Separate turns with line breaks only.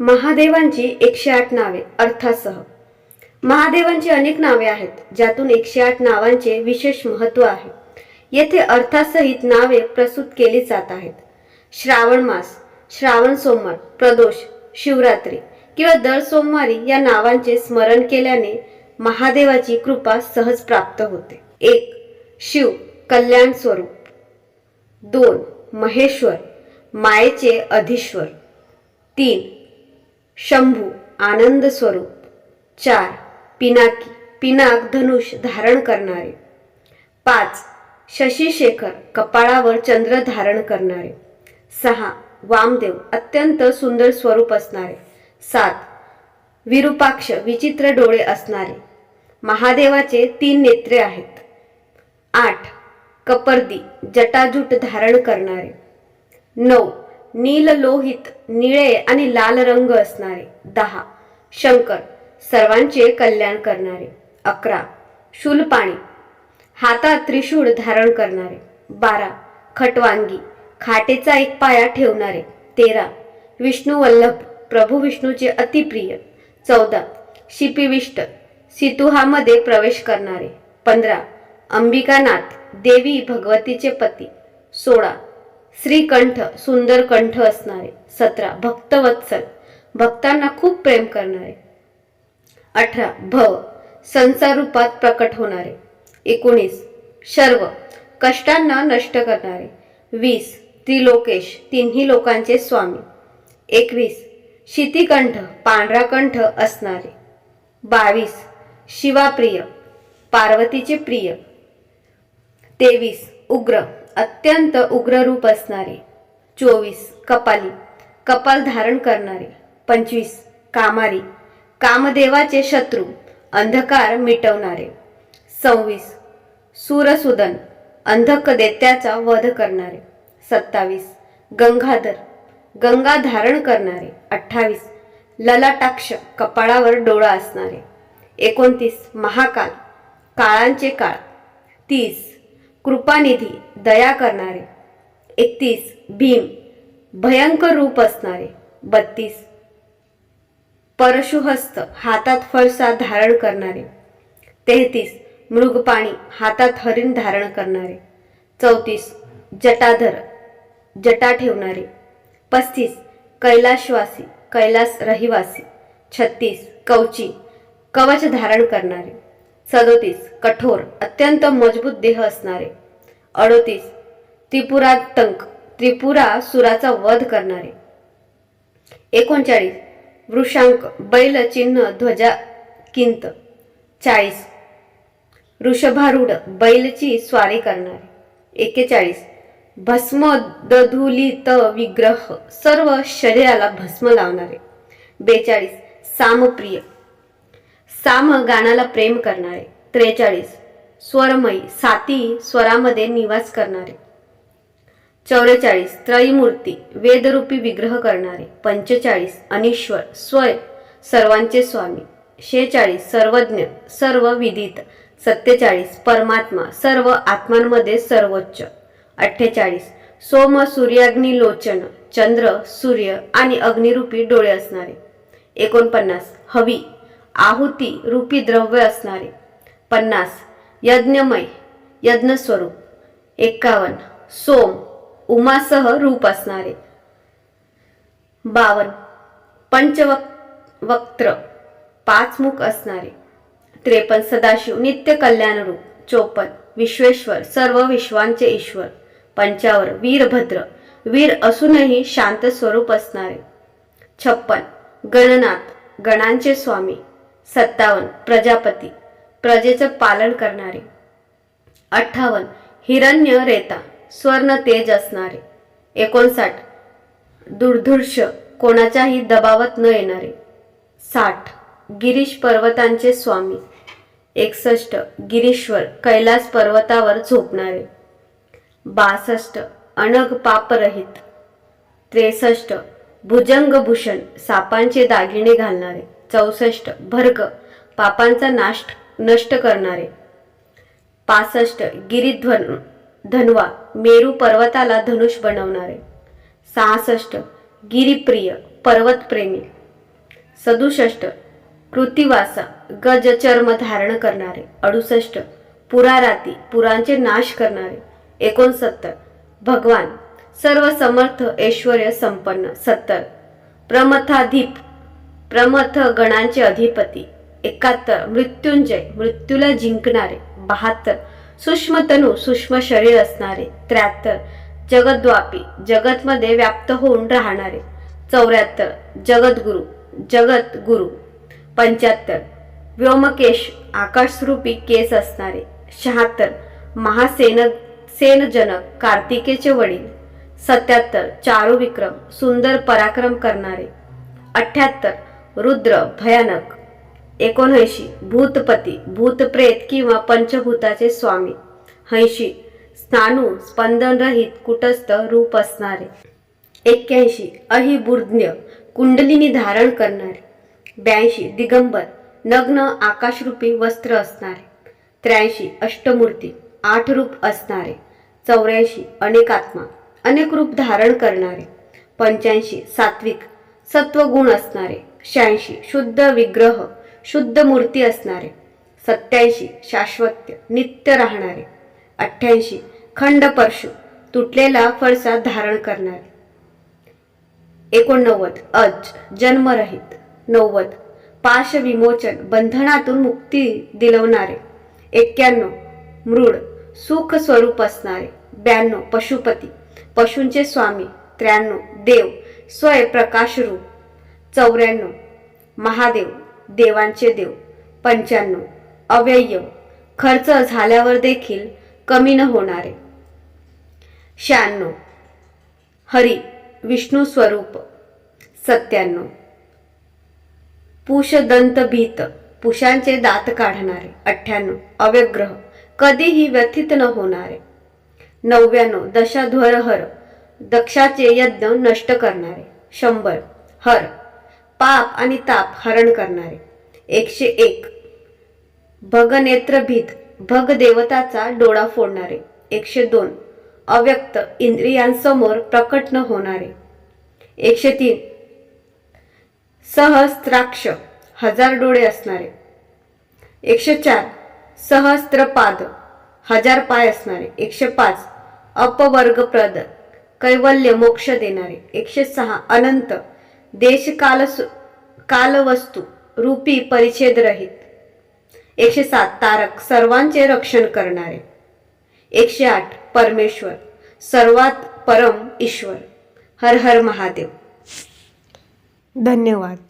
महादेवांची एकशे आठ नावे अर्थासह. महादेवांची अनेक नावे आहेत ज्यातून एकशे आठ नावांचे विशेष महत्त्व आहे. येथे अर्थासहित नावे प्रस्तुत केली जात आहेत. श्रावण मास श्रावण सोमवार प्रदोष शिवरात्री किंवा दर सोमवारी या नावांचे स्मरण केल्याने महादेवाची कृपा सहज प्राप्त होते. एक शिव कल्याण स्वरूप. दोन महेश्वर मायेचे अधिश्वर. तीन शंभू आनंद स्वरूप. चार पिनाकी पिनाक धनुष धारण करणारे. पाच शशीशेखर कपाळावर चंद्र धारण करणारे. सहा वामदेव अत्यंत सुंदर स्वरूप असणारे. सात विरूपाक्ष विचित्र डोळे असणारे. महादेवाचे तीन नेत्रे आहेत. आठ कपर्दी जटाजूट धारण करणारे. नऊ नील लोहित निळे आणि लाल रंग असणारे. दहा. शंकर सर्वांचे कल्याण करणारे. अकरा. शूलपाणी हातात त्रिशूळ धारण करणारे. बारा. खटवांगी खाटेचा एक पाया ठेवणारे. तेरा. विष्णू वल्लभ प्रभू विष्णूचे अतिप्रिय. चौदा. शिपिविष्ट सितुहामध्ये प्रवेश करणारे. पंधरा. अंबिकानाथ देवी भगवतीचे पती. सोळा. श्रीकंठ सुंदर कंठ असणारे सतरा भक्तवत्सल. भक्तांना खूप प्रेम करणारे. अठरा भव संसार रूपात प्रकट होणारे. एकोणीस शर्व कष्टांना नष्ट करणारे. वीस त्रिलोकेश तिन्ही लोकांचे स्वामी. एकवीस शितिकंठ पांढरा कंठ असणारे. बावीस शिवाप्रिय पार्वतीचे प्रिय. तेवीस उग्र अत्यंत उग्र रूप असणारे. चोवीस कपाली. कपाल धारण करणारे. पंचवीस कामारी. कामदेवाचे शत्रू अंधकार मिटवणारे. सव्वीस सूरसुदन. अंधक देत्याचा वध करणारे. सत्तावीस गंगाधर. गंगा धारण करणारे. अठ्ठावीस ललाटाक्ष कपाळावर डोळा असणारे. एकोणतीस महाकाल. काळांचे काळ. तीस कृपानिधी दया करणारे. एकतीस भीम भयंकर रूप असणारे. बत्तीस परशुहस्त हातात फळसा धारण करणारे. तेहतीस मृगपाणी हातात हरिण धारण करणारे. चौतीस जटाधर जटा ठेवणारे. पस्तीस कैलाशवासी कैलास रहिवासी. छत्तीस कवची कवच धारण करणारे. सदोतीस कठोर अत्यंत मजबूत देह असणारे. अडोतीस त्रिपुरातंक त्रिपुरा सुराचा वध करणारे. एकोणचाळीस वृषांक बैल चिन्ह ध्वजा किंत. चाळीस वृषभारूढ बैलची स्वारी करणारे. एकेचाळीस भस्म दधुलित विग्रह सर्व शरीराला भस्म लावणारे. बेचाळीस सामप्रिय साम गाण्याला प्रेम करणारे त्रेचाळीस स्वरमयी साती स्वरामध्ये निवास करणारे. चौवेचाळीस त्रयीमूर्ती वेदरूपी विग्रह करणारे. पंचेचाळीस अनिश्वर स्वय सर्वांचे स्वामी. शेचाळीस सर्वज्ञ सर्व विदित सत्तेचाळीस परमात्मा सर्व आत्मांमध्ये सर्वोच्च. अठ्ठेचाळीस सोम सूर्याग्नी लोचन चंद्र सूर्य आणि अग्निरूपी डोळे असणारे. एकोणपन्नास हवी आहुती रूपी द्रव्य असणारे. पन्नास. यज्ञमय यज्ञस्वरूप. एक्कावन्न सोम उमासह रूप असणारे. बावन. पंचवक वक्त्र पाचमुख असणारे. त्रेपन्न. सदाशिव नित्य कल्याणरूप. चोपन्न. विश्वेश्वर सर्व विश्वांचे ईश्वर. पंचावर वीरभद्र. वीर असूनही शांत स्वरूप असणारे. छप्पन गणनाथ गणांचे स्वामी. सत्तावन्न प्रजापती. प्रजेचं पालन करणारे. अठ्ठावन्न हिरण्य रेता स्वर्ण तेज असणारे. एकोणसाठ दुर्धुर्ष कोणाच्याही दबावात न येणारे. साठ गिरीश पर्वतांचे स्वामी. एकसष्ट गिरीश्वर कैलास पर्वतावर झोपणारे. बासष्ट अनग पापरहित. त्रेसष्ट भुजंगभूषण सापांचे दागिने घालणारे. चौसष्ट भर्ग पापांचा नाश नष्ट करणारे. पासष्ट गिरिध्वन धनवा मेरू पर्वताला धनुष बनवणारे. सहासष्ट गिरिप्रिय पर्वतप्रेमी. सदुसष्ट कृतिवासा गज चर्म धारण करणारे. अडुसष्ट पुराराती पुरांचे नाश करणारे. एकोणसत्तर भगवान सर्व समर्थ ऐश्वर्य संपन्न. सत्तर प्रमथाधीप प्रमथ गणांचे अधिपती. एकाहत्तर मृत्युंजय मृत्यूला जिंकणारे. बहात्तर सूक्ष्मतनू सूक्ष्म शरीर असणारे. त्र्याहत्तर जगद्वापी जगतमध्ये व्याप्त होऊन राहणारे. चौऱ्याहत्तर जगद्गुरु जगद्गुरु. पंच्याहत्तर व्योमकेश आकाशरूपी केस असणारे. शहात्तर महासेन सेनजनक कार्तिकेचे वडील. सत्याहत्तर चारुविक्रम सुंदर पराक्रम करणारे. अठ्ठ्याहत्तर रुद्र भयानक. एकोणऐंशी भूतपती भूतप्रेत किंवा पंचभूताचे स्वामी. ऐंशी स्थानू स्पंदनरहित कुटस्थ रूप असणारे. एक्क्याऐंशी अहिबुर्ज्ञ कुंडलिनी धारण करणारे. ब्याऐंशी दिगंबर नग्न आकाशरूपी वस्त्र असणारे. त्र्याऐंशी अष्टमूर्ती आठ रूप असणारे. चौऱ्याऐंशी अनेकात्मा अनेक रूप धारण करणारे. पंच्याऐंशी सात्विक सत्वगुण असणारे. शहाऐंशी शुद्ध विग्रह शुद्ध मूर्ती असणारे. सत्याऐंशी शाश्वत्य नित्य राहणारे. अठ्ठ्याऐंशी खंड परशु तुटलेला फळसा धारण करणारे. एकोणनव्वद अज जन्मरहित. नव्वद पाशविमोचन बंधनातून मुक्ती दिलवणारे. एक्क्याण्णव मृड सुख स्वरूप असणारे. ब्याण्णव पशुपती. पशूंचे स्वामी. त्र्याण्णव देव स्वय प्रकाश रूप. चौऱ्याण्णव. महादेव देवांचे देव. पंच्याण्णव. अव्यय खर्च झाल्यावर देखील कमी न होणारे. शहाण्णव. हरी विष्णू स्वरूप. सत्त्याण्णव. पुषदंत भीत. पुषांचे दात काढणारे. अठ्ठ्याण्णव. अव्यग्रह. कधीही व्यथित न होणारे. नव्याण्णव. दशाध्वर हर दक्षाचे यज्ञ नष्ट करणारे. शंभर. हर. पाप आणि ताप हरण करणारे. एकशे एक. भगनेत्रभीत भग देवताचा डोळा फोडणारे. एकशे दोन. अव्यक्त इंद्रियांसमोर प्रकट न होणारे. एकशे तीन. सहस्त्राक्ष हजार डोळे असणारे. एकशे चार. सहस्त्रपाद हजार पाय असणारे. एकशे पाच. अपवर्गप्रद कैवल्य मोक्ष देणारे. एकशे सहा. अनंत. देशकाल कालवस्तू रूपी परिच्छेद रहित एकशे सात तारक सर्वांचे रक्षण करणारे. एकशे आठ परमेश्वर सर्वात परम ईश्वर. हर हर महादेव.
धन्यवाद.